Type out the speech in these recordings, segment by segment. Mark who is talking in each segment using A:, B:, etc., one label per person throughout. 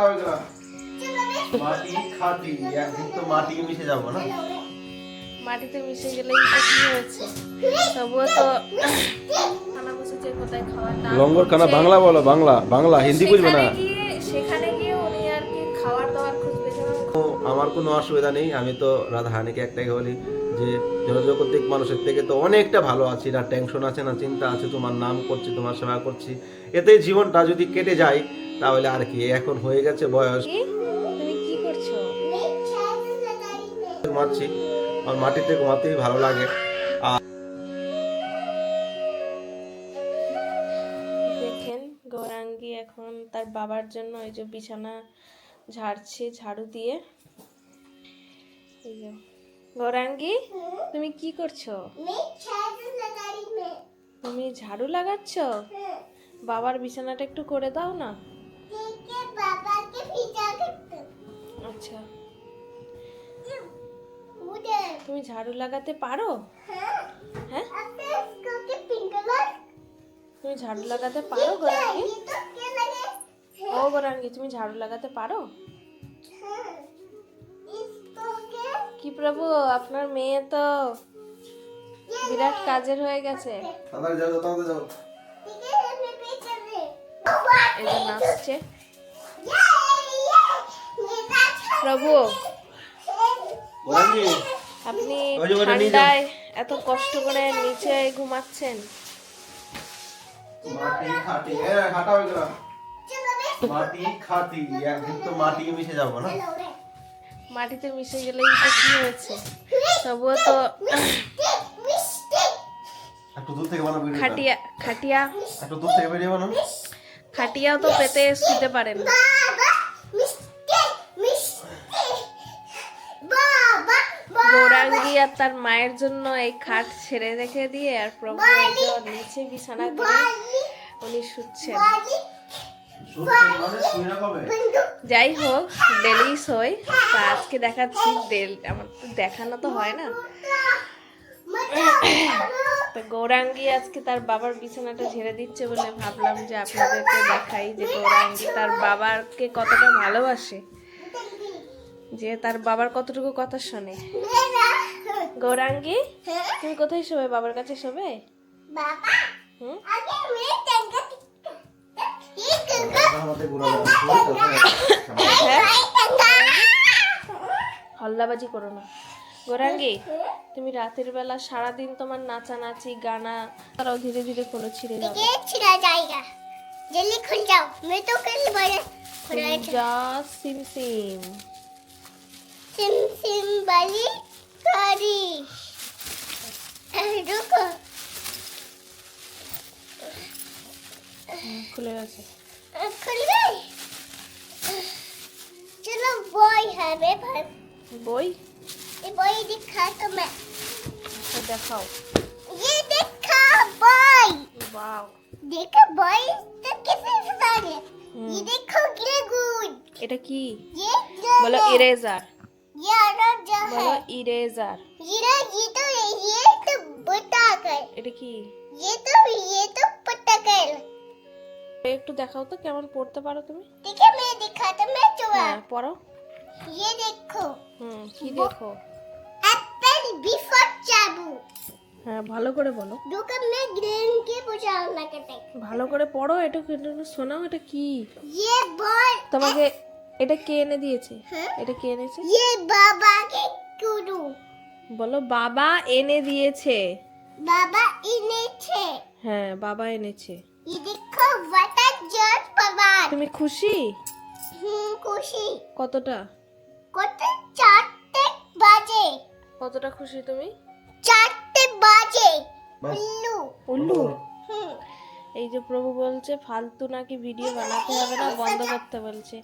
A: হয়ে গেল। মাটি খাটি একদিন তো মাটি মিশে যাব না?
B: মাটিতে মিশে গেলেই তো কি হয়েছে? তবুও তো
A: লঙ্গর খানা বাংলা বলো বাংলা বাংলা হিন্দি বুঝবে না।
B: সেখানে গিয়ে উনি আর কি খাবার দাবার খুঁজবে।
A: আমার কোনো অসুবিধা নেই আমি তো রাধা হানিকে একটাই বলি যে জনজগতিক মানুষের থেকে তো অনেকটা ভালো আছি না টেনশন আছে না চিন্তা আছে তোমার নাম করছি তোমার সেবা করছি। এতে জীবনটা যদি কেটে যায় তাহলে আর কি এখন হয়ে গেছে বয়স।
B: তুমি কি করছ?
A: ঘুমাচ্ছি আমার মাটিতে ঘুমাতেই ভালো লাগে।
B: দেখেন গৌরাঙ্গি এখন তার বাবার জন্য ওই যে বিছানা ঝাড়ছে ঝাড়ু দিয়ে। এই যে। গৌরাঙ্গি, তুমি কি করছ? তুমি ঝাড়ু লাগাচ্ছ? বাবার বিছানাটা একটু করে দাও না। আচ্ছা। তুমি ঝাড়ু লাগাতে পারো? হ্যাঁ? তুমি ঝাড়ু লাগাতে পারো গৌরাঙ্গি? ও গৌরাঙ্গি, তুমি ঝাড়ু লাগাতে পারো? কি প্রভু? আপনার মেয়ে তো বিরাট কাজের হয়ে গেছে। নাচছে। প্রভু আপনি। ঠান্ডায় এত কষ্ট করে নিচে ঘুমাচ্ছেন।
A: মাটি খাটি। এ হাঁটা হয়ে গেল। মাটি খাটি। একদিন তো মাটি মিশে যাব না?
B: মাটিতে মিশে গেলেই তো কি হয়েছে তবুও তো। খাটিয়া খাটিয়া
A: একটু দূর থেকে বেরিয়ে বানাবো
B: খাটিয়াও তো পেতে শুতে পারেন না। গৌরাঙ্গি আর তার মায়ের জন্য এই খাট ছেড়ে রেখে দিয়ে আর প্রভু নিচে বিছানা করে উনি শুচ্ছেন যাই হোক ডেলি সই তা আজকে দেখাচ্ছি ডেল আমার তো দেখানো তো হয় না। তো গৌরাঙ্গি আজকে তার বাবার বিছানাটা ঝেড়ে দিচ্ছে বলে ভাবলাম যে আপনাদেরকে দেখাই যে গৌরাঙ্গি তার বাবাকে কতটা ভালোবাসে যে তার বাবার কতটুকু কথা শোনে। গৌরাঙ্গি তুমি কোথায় শোবে? বাবার কাছে শোবে? হুম? হল্লাবাজি করো না। গোরাঙ্গি তুমি রাতের বেলা সারাদিন তোমার নাচানাচি গানা তারাও ধীরে ধীরে কোনো ছিঁড়ে যাবে।
C: ছিঁড়া জায়গা। যাও মে তো বলে
B: যা সিম সিম।
C: সিম সিম বালি করি
B: রুকো। খুলে গেছে।
C: खुल गई चलो बॉय है मेरे पास
B: বই
C: ये बॉय दिखा तो मैं
B: আচ্ছা, দেখাও
C: ये देखा बॉय
B: বাও
C: देखो बॉय तो कैसे बता रहे
B: हम्म।
C: ये देखो ग्रेगुड
B: এটা কি
C: ये
B: বলো ইরেজার
C: ये आना जो है
B: বলো ইরেজার
C: ये ये तो ये तो बता कर
B: এটা কি
C: ये तो ये तो पता कर
B: একটু দেখাও তো কেমন পড়তে পারো তুমি
C: ठीक है मैं दिखाता मैं चुआ
B: হ্যাঁ পড়ো
C: ये देखो
B: হুম কি দেখো
C: एप्पल बिफोर चाबू
B: হ্যাঁ ভালো করে বলো
C: रुको मैं ग्रीन के बुझाओ ना करते
B: ভালো করে পড়ো এটা কি- এটা শোনাও এটা কি
C: ये बॉल
B: তোমাকে এটা কে এনে দিয়েছে
C: হ্যাঁ?
B: এটা কে এনেছে
C: ये बाबा के कुरू
B: বলো বাবা এনে দিয়েছে
C: बाबा इन्हें छे
B: হ্যাঁ বাবা এনেছে তুমি খুশি?
C: খুশি।
B: কতটা?
C: চারটে বাজে।
B: কতটা খুশি তুমি?
C: চারটে বাজে। উল্লু।
B: উল্লু? এই যে প্রভু বলছে ফালতু নাকি ভিডিও বানাতে হবে না বন্ধ করতে বলছে।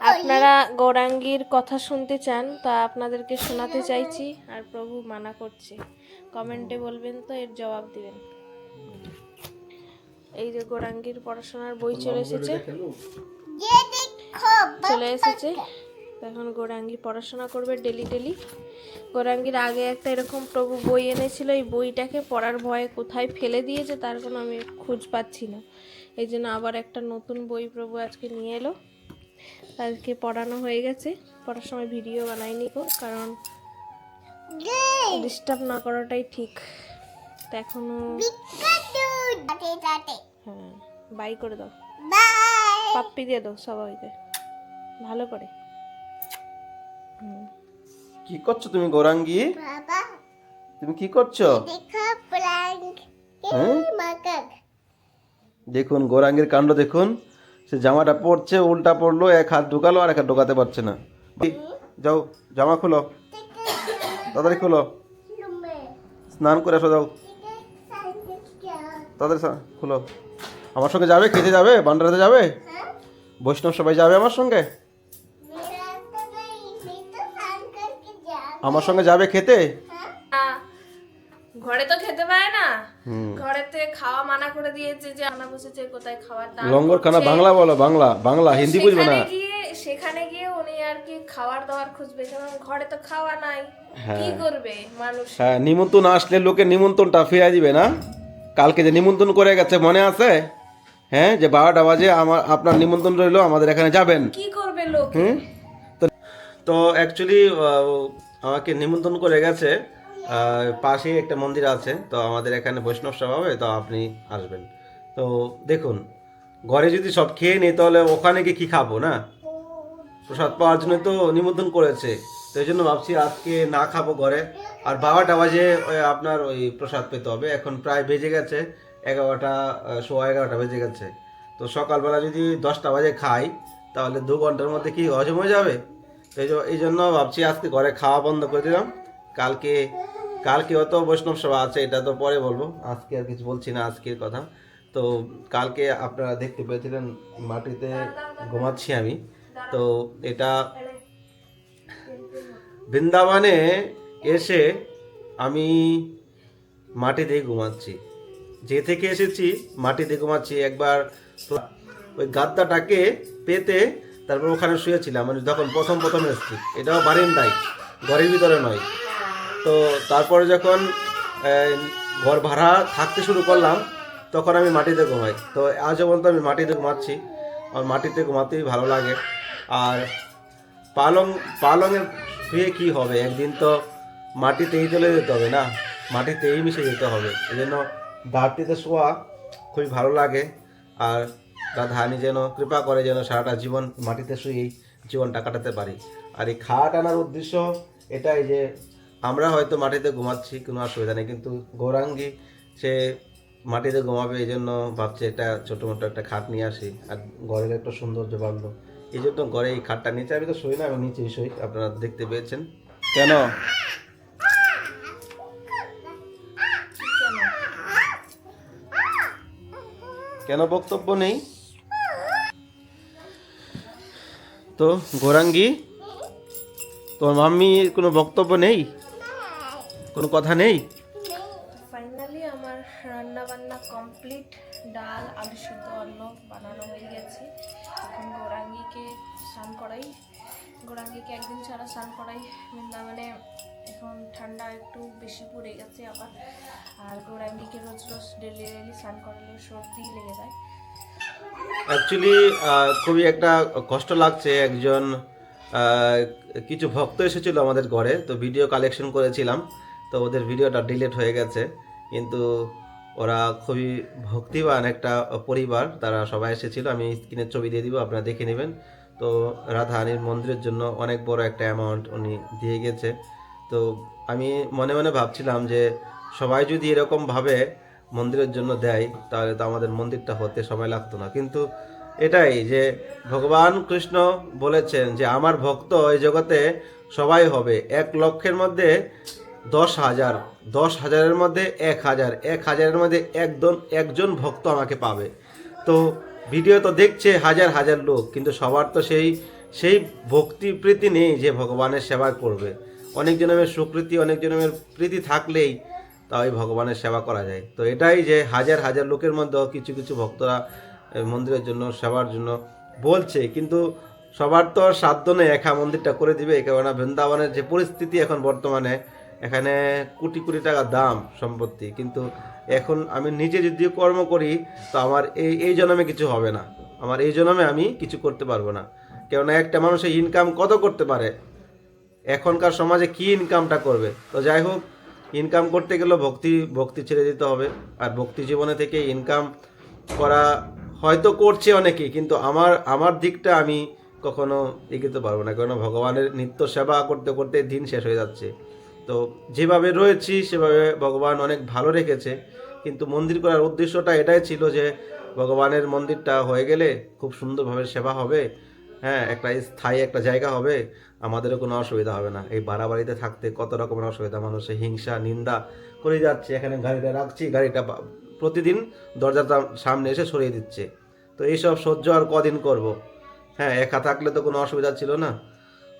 B: আপনারা গৌরাঙ্গীর কথা শুনতে চান তা আপনাদেরকে শোনাতে চাইছি আর প্রভু মানা করছে। কমেন্টে বলবেন তো এর জবাব দিবেন। এই যে গোরাঙ্গির পড়াশোনার বই চলে এসেছে। চলে এসেছে। এখন গোরাঙ্গি পড়াশোনা করবে ডেলি ডেলি। গোরাঙ্গির আগে একটা এরকম প্রভু বই এনেছিল এই বইটাকে পড়ার ভয়ে কোথায় ফেলে দিয়েছে তার কোনো আমি খোঁজ পাচ্ছি না। এই জন্য আবার একটা নতুন বই প্রভু আজকে নিয়ে এলো। আজকে পড়ানো হয়ে গেছে। পড়ার সময় ভিডিও বানাইনি কো কারণ ডিস্টার্ব না করাটাই ঠিক। এখনও
C: টাটে টাটে
B: হ্যাঁ বাই করে দাও।
C: বাই।
B: পাপ্পি দিয়ে দাও সবাইকে। ভালো করে।
A: কি করছ তুমি গৌরাঙ্গী?
C: বাবা।
A: তুমি কি করছ?
C: দেখা
A: হ্যাঁ?
C: মাকাক?
A: দেখুন গৌরাঙ্গের কাণ্ড দেখুন। সে জামাটা পরছে উল্টা পড়ল এক হাত ঢুকালো আর এক হাত ঢোকাতে পারছে না। যাও জামা খোলো। তাড়াতাড়ি খোলো। স্নান করে আসো যাও। তাদের খুলো। আমার সঙ্গে যাবে? কেটে যাবে? বান্ডারাতে যাবে? বৈষ্ণব সবাই যাবে আমার সঙ্গে? আমার সঙ্গে যাবে খেতে?
B: ঘরে তো খেতে পারে না। ঘরেতে খাওয়া মানা করে দিয়েছে যে আনা বসেছে কোথায় খাওয়ার দাম লঙ্গরখানা
A: বাংলা বলো বাংলা বাংলা হিন্দি বুঝবে না।
B: সেখানে গিয়ে উনি আর কি খাবার দাবার খুঁজবে। কারণ ঘরে তো খাওয়া নাই কি হ্যাঁ। করবে মানুষ?
A: হ্যাঁ নিমন্ত্রণ আসলে লোকে নিমন্ত্রণটা ফিরিয়ে দিবে না? কালকে যে নিমন্ত্রণ করে গেছে মনে আছে? হ্যাঁ যে বারোটা বাজে আমার আপনার নিমন্ত্রণ রইল আমাদের এখানে যাবেন।
B: কি করবে লোক?
A: হুম? তো তো অ্যাকচুয়ালি আমাকে নিমন্ত্রণ করে গেছে পাশেই একটা মন্দির আছে তো আমাদের এখানে বৈষ্ণব সভা হবে তো আপনি আসবেন। তো দেখুন ঘরে যদি সব খেয়ে নিই তাহলে ওখানে গিয়ে কী খাব না? প্রসাদ পাওয়ার জন্য তো নিমন্ত্রণ করেছে তো এই জন্য ভাবছি আজকে না খাব ঘরে। আর বারোটা বাজে ওই আপনার ওই প্রসাদ পেতে হবে। এখন প্রায় বেজে গেছে এগারোটা সোয়া এগারোটা বেজে গেছে। তো সকালবেলা যদি দশটা বাজে খাই তাহলে দু ঘণ্টার মধ্যে কি হজম হয়ে যাবে? এই জন্য ভাবছি আজকে ঘরে খাওয়া বন্ধ করে দিলাম। কালকে কালকে অত বৈষ্ণব সভা আছে এটা তো পরে বলব। আজকে আর কিছু বলছি না আজকের কথা। তো কালকে আপনারা দেখতে পেয়েছিলেন মাটিতে ঘুমাচ্ছি আমি। তো এটা বৃন্দাবনে এসে আমি মাটিতে ঘুমাচ্ছি। যে থেকে এসেছি, মাটিতে ঘুমাচ্ছি, একবার ওই গাদ্দাটাকে পেতে তারপর ওখানে শুয়েছিলাম। মানে যখন প্রথম প্রথম এসেছি। এটাও বারিন্দায়, ঘরের ভিতরে নয়। তো তারপরে যখন ঘর ভাড়া থাকতে শুরু করলাম, তখন আমি মাটিতে ঘুমাই। তো আজ পর্যন্ত আমি মাটিতে ঘুমাচ্ছি। আমার মাটিতে ঘুমাতেই ভালো লাগে। আর পালং পালংয়ের শুয়ে কি হবে? একদিন তো মাটিতেই চলে যেতে হবে না? মাটিতেই মিশে যেতে হবে। এই জন্য দাঁড়টিতে শোয়া খুবই ভালো লাগে। আর রাধাহানি যেন কৃপা করে যেন সারাটা জীবন মাটিতে শুয়েই জীবনটা কাটাতে পারি। আর এই খাট আনার উদ্দেশ্য এটাই যে, আমরা হয়তো মাটিতে ঘুমাচ্ছি, কোনো অসুবিধা নেই। কিন্তু গৌরাঙ্গী সে মাটিতে ঘুমাবে এই জন্য ভাবছে এটা ছোটো মোটো একটা খাট নিয়ে আসি। আর ঘরের একটা সৌন্দর্য বাড়লো। এই জন্য ঘরে এই খাটটা নিচে, আমি তো শুই না, আমি নিচেই শুই। আপনারা দেখতে পেয়েছেন। কেন? কেন বক্তব্য নেই? তো গোরাঙ্গি তোর মাম্মি কোনো বক্তব্য নেই? কোনো কথা নেই?
B: বেশি পড়ে গেছে আবার। আর গোরাঙ্গিকে রোজ রোজ ডেলি ডেলি স্নান করালে সর্দি লেগে যায়।
A: অ্যাকচুয়ালি খুবই একটা কষ্ট লাগছে। একজন কিছু ভক্ত এসেছিল আমাদের ঘরে, তো ভিডিও কালেকশন করেছিলাম। তো ওদের ভিডিওটা ডিলিট হয়ে গেছে। কিন্তু ওরা খুবই ভক্তিবান একটা পরিবার। তারা সবাই এসেছিল। আমি স্ক্রিনের ছবি দিয়ে দিব, আপনারা দেখে নেবেন। তো রাধাহানির মন্দিরের জন্য অনেক বড় একটা অ্যামাউন্ট উনি দিয়ে গেছে। তো আমি মনে মনে ভাবছিলাম যে সবাই যদি এরকমভাবে মন্দিরের জন্য দেয়, তাহলে তো আমাদের মন্দিরটা হতে সময় লাগতো না। কিন্তু এটাই যে ভগবান কৃষ্ণ বলেছেন যে আমার ভক্ত এই জগতে সবাই হবে। এক লক্ষের মধ্যে দশ হাজার, দশ হাজারের মধ্যে এক হাজার, এক হাজারের মধ্যে একজন একজন ভক্ত আমাকে পাবে। তো ভিডিও তো দেখছে হাজার হাজার লোক, কিন্তু সবার তো সেই সেই ভক্তি প্রীতি নেই যে ভগবানের সেবা করবে। অনেক জনমের সুকৃতি অনেক জনমের প্রীতি থাকলেই তাই ভগবানের সেবা করা যায়। তো এটাই যে হাজার হাজার লোকের মধ্যেও কিছু কিছু ভক্তরা মন্দিরের জন্য, সেবার জন্য বলছে, কিন্তু সবার তো আর সাধ্য নেই, একা মন্দিরটা করে দিবে কেননা বৃন্দাবনের যে পরিস্থিতি এখন বর্তমানে, এখানে কোটি কোটি টাকা দাম সম্পত্তি, কিন্তু এখন আমি নিজে যদি কর্ম করি, তো আমার এই এই জন্মে কিছু হবে না। আমার এই জন্মে আমি কিছু করতে পারব না। কেননা একটা মানুষের ইনকাম কত করতে পারে? এখনকার সমাজে কি ইনকামটা করবে? তো যাই হোক ইনকাম করতে গেলে ভক্তি ভক্তি ছেড়ে দিতে হবে। আর ভক্তি জীবনে থেকে ইনকাম করা হয়তো করছে অনেকেই কিন্তু আমার আমার দিকটা আমি কখনো এগোতে পারব না। কেননা ভগবানের নিত্য সেবা করতে করতে দিন শেষ হয়ে যাচ্ছে। তো যেভাবে রয়েছি, সেভাবে ভগবান অনেক ভালো রেখেছে। কিন্তু মন্দির করার উদ্দেশ্যটা এটাই ছিল যে, ভগবানের মন্দিরটা হয়ে গেলে খুব সুন্দরভাবে সেবা হবে। হ্যাঁ একটা স্থায়ী একটা জায়গা হবে, আমাদেরও কোনো অসুবিধা হবে না। এই বাড়াবাড়িতে থাকতে কত রকমের অসুবিধা? মানুষের হিংসা, নিন্দা করে যাচ্ছে। এখানে গাড়িটা রাখছি, গাড়িটা প্রতিদিন দরজার সামনে এসে সরিয়ে দিচ্ছে। তো এইসব সহ্য আর কদিন করব? হ্যাঁ একা থাকলে তো কোনো অসুবিধা ছিল না।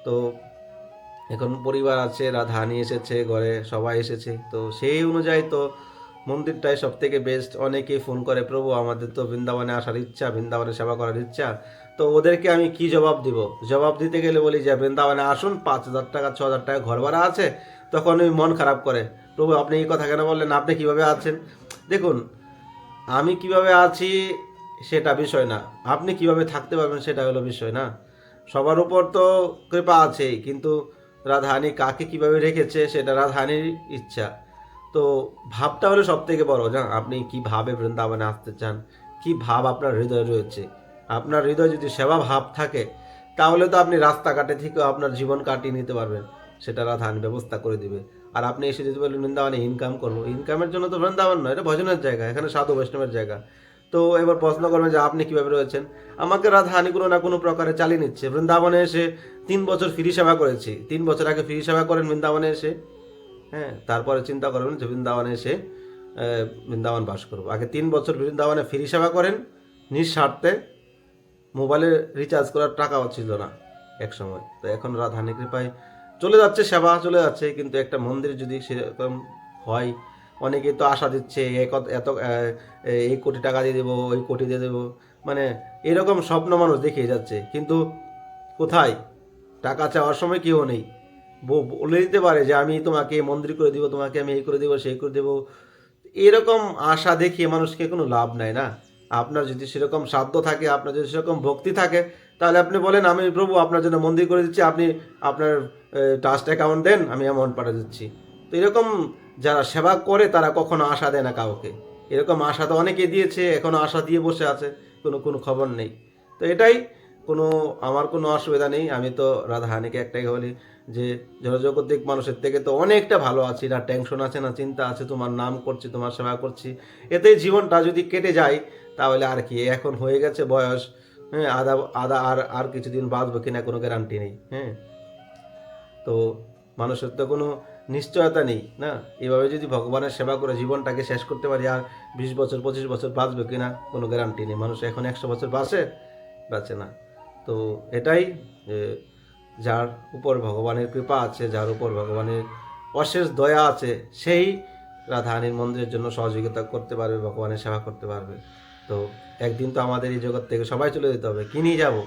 A: তো এখন পরিবার আছে রাধা রাধানি এসেছে, ঘরে সবাই এসেছে। তো সেই অনুযায়ী তো মন্দিরটাই সব থেকে বেস্ট অনেকেই ফোন করে, প্রভু, আমাদের তো বৃন্দাবনে আসার ইচ্ছা, বৃন্দাবনে সেবা করার ইচ্ছা। তো ওদেরকে আমি কি জবাব দিব? জবাব দিতে গেলে বলি যে, বৃন্দাবনে আসুন, পাঁচ হাজার টাকা, ছ হাজার টাকা ঘর ভাড়া আছে। তখন ওই মন খারাপ করে, প্রভু, আপনি এই কথা কেন বললেন? আপনি কীভাবে আছেন? দেখুন, আমি কীভাবে আছি সেটা বিষয় না। আপনি কীভাবে থাকতে পারবেন সেটা হলো বিষয় না। সবার উপর তো কৃপা আছেই, কিন্তু রাধাহানি কাকে কীভাবে রেখেছে সেটা রাধাহানির ইচ্ছা। তো ভাবটা হলো সব থেকে বড় না আপনি কি ভাবে বৃন্দাবনে আসতে চান? কি ভাব আপনার হৃদয়ে রয়েছে? আপনার হৃদয়ে যদি সেবা ভাব থাকে, তাহলে তো আপনি রাস্তাঘাটে থেকেও আপনার জীবন কাটিয়ে নিতে পারবেন। সেটা রাধাহানি ব্যবস্থা করে দিবে। আর আপনি এসে যদি বলেন, বৃন্দাবনে ইনকাম করব। ইনকামের জন্য তো বৃন্দাবন নয়, এটা ভজনের জায়গা, এখানে সাধু বৈষ্ণবের জায়গা। তো এবার প্রশ্ন করবেন যে আপনি কীভাবে রয়েছেন? আমাকে রাধাহানি কোনো না কোনো প্রকারে চালিয়ে নিচ্ছে। বৃন্দাবনে এসে তিন বছর ফ্রি সেবা করেছি। তিন বছর আগে ফ্রি সেবা করেন বৃন্দাবনে এসে? হ্যাঁ তারপরে চিন্তা করবেন যে বৃন্দাবনে এসে বৃন্দাবন বাস করব। আগে তিন বছর বৃন্দাবনে ফ্রি সেবা করেন, নিঃস্বার্থে মোবাইলে রিচার্জ করার টাকাও ছিল না এক সময় তো এখন রাধাহানি কৃপায় চলে যাচ্ছে, সেবা চলে যাচ্ছে, কিন্তু একটা মন্দির যদি সেরকম হয়, অনেকে তো আশা দিচ্ছে এত এই কোটি টাকা দিয়ে দেবো, ওই কোটি দিয়ে দেবো মানে এরকম স্বপ্ন মানুষ দেখিয়ে যাচ্ছে। কিন্তু কোথায়? টাকা চাওয়ার সময় কেউ নেই। বলে দিতে পারে যে আমি তোমাকে মন্দির করে দিব, তোমাকে আমি এই করে দেবো, সেই করে দেবো। এরকম আশা দেখিয়ে মানুষকে কোনো লাভ নাই না? আপনার যদি সেরকম সাধ্য থাকে, আপনার যদি সেরকম ভক্তি থাকে, তাহলে আপনি বলেন, আমি প্রভু, আপনার জন্য মন্দির করে দিচ্ছি, আপনি আপনার ট্রাস্ট অ্যাকাউন্ট দেন, আমি অ্যামাউন্ট পাঠিয়ে দিচ্ছি। তো এরকম যারা সেবা করে, তারা কখনো আশা দেয় না কাউকে। এরকম আশা তো অনেকে দিয়েছে এখনও আশা দিয়ে বসে আছে, কোনো কোনো খবর নেই। তো এটাই কোনো, আমার কোনো অসুবিধা নেই। আমি তো রাধাহানিকে একটাই বলি যে জনজগতিক মানুষের থেকে তো অনেকটা ভালো আছি, না টেনশন আছে, না চিন্তা আছে, তোমার নাম করছি, তোমার সেবা করছি। এতেই জীবনটা যদি কেটে যায়, তাহলে আর কি? এখন হয়ে গেছে বয়স হ্যাঁ আদা আদা আর আর কিছুদিন বাঁচবো কিনা কোনো গ্যারান্টি নেই হ্যাঁ। তো মানুষের তো কোনো নিশ্চয়তা নেই, না? এভাবে যদি ভগবানের সেবা করে জীবনটাকে শেষ করতে পারি, আর বিশ বছর, পঁচিশ বছর বাঁচবে কিনা কোনো গ্যারান্টি নেই। মানুষ এখন একশো বছর বাঁচে? বাঁচে না। তো এটাই যার উপর ভগবানের কৃপা আছে, যার উপর ভগবানের অশেষ দয়া আছে, সেই রাধারানীর মন্দিরের জন্য সহযোগিতা করতে পারবে, ভগবানের সেবা করতে পারবে। তো একদিন তো আমাদের এই জগৎ থেকে সবাই চলে যেতে হবে। কি নিয়ে যাব?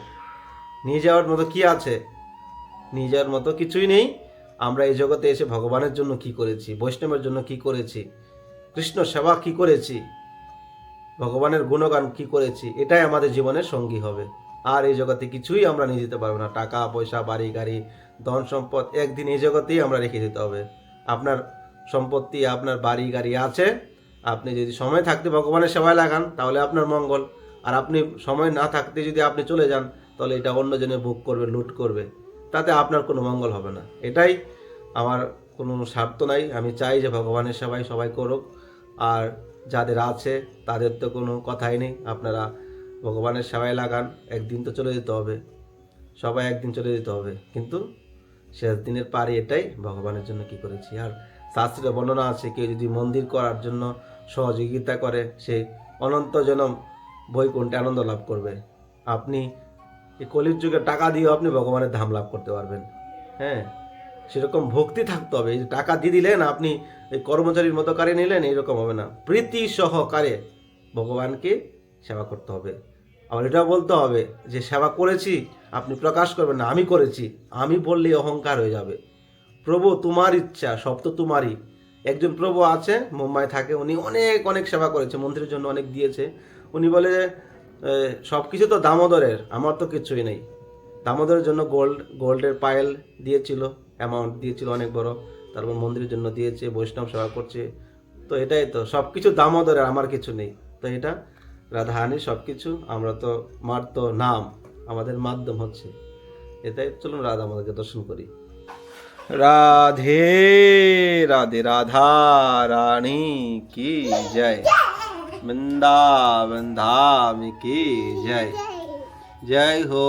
A: নিয়ে যাওয়ার মতো কি আছে? নিয়ে যাওয়ার মতো কিছুই নেই। আমরা এই জগতে এসে ভগবানের জন্য কি করেছি? বৈষ্ণবের জন্য কি করেছি? কৃষ্ণ সেবা কি করেছি? ভগবানের গুণগান কি করেছি? এটাই আমাদের জীবনের সঙ্গী হবে। আর এই জগতে কিছুই আমরা নিয়ে যেতে পারব না। টাকা, পয়সা, বাড়ি, গাড়ি, ধন সম্পদ, একদিন এই জগতেই আমরা রেখে দিতে হবে। আপনার সম্পত্তি, আপনার বাড়ি, গাড়ি আছে। আপনি যদি সময় থাকতে ভগবানের সেবায় লাগান, তাহলে আপনার মঙ্গল। আর আপনি সময় না থাকতে যদি আপনি চলে যান, তাহলে এটা অন্যজনে বুক করবে, লুট করবে। তাতে আপনার কোনো মঙ্গল হবে না। এটাই আমার কোনো স্বার্থ নাই। আমি চাই যে ভগবানের সেবাই সবাই করুক। আর যাদের আছে, তাদের তো কোনো কথাই নেই। আপনারা ভগবানের সেবায় লাগান, একদিন তো চলে যেতে হবে। সবাই একদিন চলে যেতে হবে। কিন্তু শেষ দিনের পারি এটাই ভগবানের জন্য কি করেছি। আর শাস্ত্রে বর্ণনা আছে, কেউ যদি মন্দির করার জন্য সহযোগিতা করে, সে অনন্ত জনম বৈকুণ্ঠে আনন্দ লাভ করবে। আপনি এই কলির যুগে টাকা দিয়েও আপনি ভগবানের ধাম লাভ করতে পারবেন। হ্যাঁ সেরকম ভক্তি থাকতে হবে। এই টাকা দিয়ে দিলেন, আপনি এই কর্মচারীর মতো কারে নিলেন, এইরকম হবে না। প্রীতি সহকারে ভগবানকে সেবা করতে হবে। আবার এটাও বলতে হবে যে, সেবা করেছি, আপনি প্রকাশ করবেন না, আমি করেছি, আমি বললেই অহংকার হয়ে যাবে। প্রভু তোমার ইচ্ছা, সব তো তোমারই। একজন প্রভু আছে, মুম্বাই থাকে, উনি অনেক অনেক সেবা করেছে, মন্ত্রীর জন্য অনেক দিয়েছে। উনি বলে সব কিছু তো দামোদরের, আমার তো কিছুই নেই। দামোদরের জন্য গোল্ড গোল্ডের পায়েল দিয়েছিল অ্যামাউন্ট দিয়েছিল অনেক বড়। তারপর মন্দিরের জন্য দিয়েছে, বৈষ্ণব সেবা করছে। তো এটাই তো সব কিছু দামোদরের, আমার কিছু নেই। তো এটা রাধাহানি সব কিছু আমরা তো মার তো নাম আমাদের মাধ্যম হচ্ছে এটাই চলুন রাধা আমাদেরকে দর্শন করি রাধে রাধে রাধা রানী কি জয় বৃন্দাবন ধাম কি জয় जय हो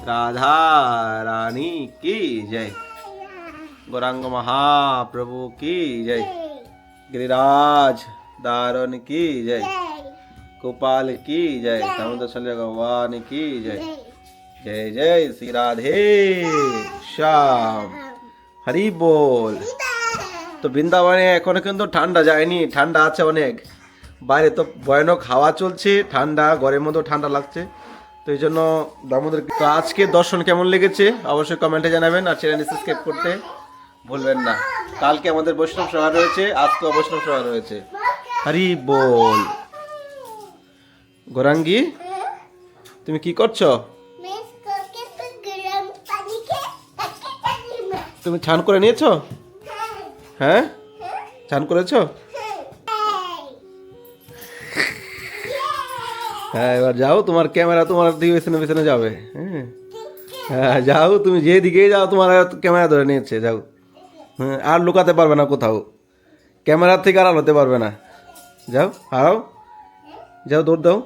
A: राधा रानी की जय गौरांग महाप्रभु की जय गिरिराज దారోన్ కి జై గోపాల్ కి జై దామోదర్శల్య భగవాన్ కి జై జై జై శ్రీ రాధే শ্যাম। হরি বল। তো বৃন্দাবনে এখনও কিন্তু ঠান্ডা যায়নি ঠান্ডা আছে অনেক। বাইরে তো ভয়ানক হাওয়া চলছে ঠান্ডা ঘরের মধ্যে ঠান্ডা লাগছে। তো এই জন্য দামোদর তো আজকে দর্শন কেমন লেগেছে? অবশ্যই কমেন্টে জানাবেন আর চ্যানেল সাবস্ক্রাইব করতে ভুলবেন না। কালকে আমাদের বৈষ্ণব সভা রয়েছে আজকেও বৈষ্ণব সভা রয়েছে। হরি বল গোরাঙ্গি, তুমি কি করছ? তুমি ছান করে নিয়েছো? হ্যাঁ? ছান করেছ? হ্যাঁ এবার যাও, তোমার ক্যামেরা তোমার দিকে পেছনে পেছনে যাবে। হ্যাঁ? হ্যাঁ যাও, তুমি যেদিকে যাও, তোমার ক্যামেরা ধরে নিয়েছে, যাও। হ্যাঁ আর লুকাতে পারবে না কোথাও। ক্যামেরার থেকে আর হতে পারবে না। যাও হারাও। যাও দৌড় দাও।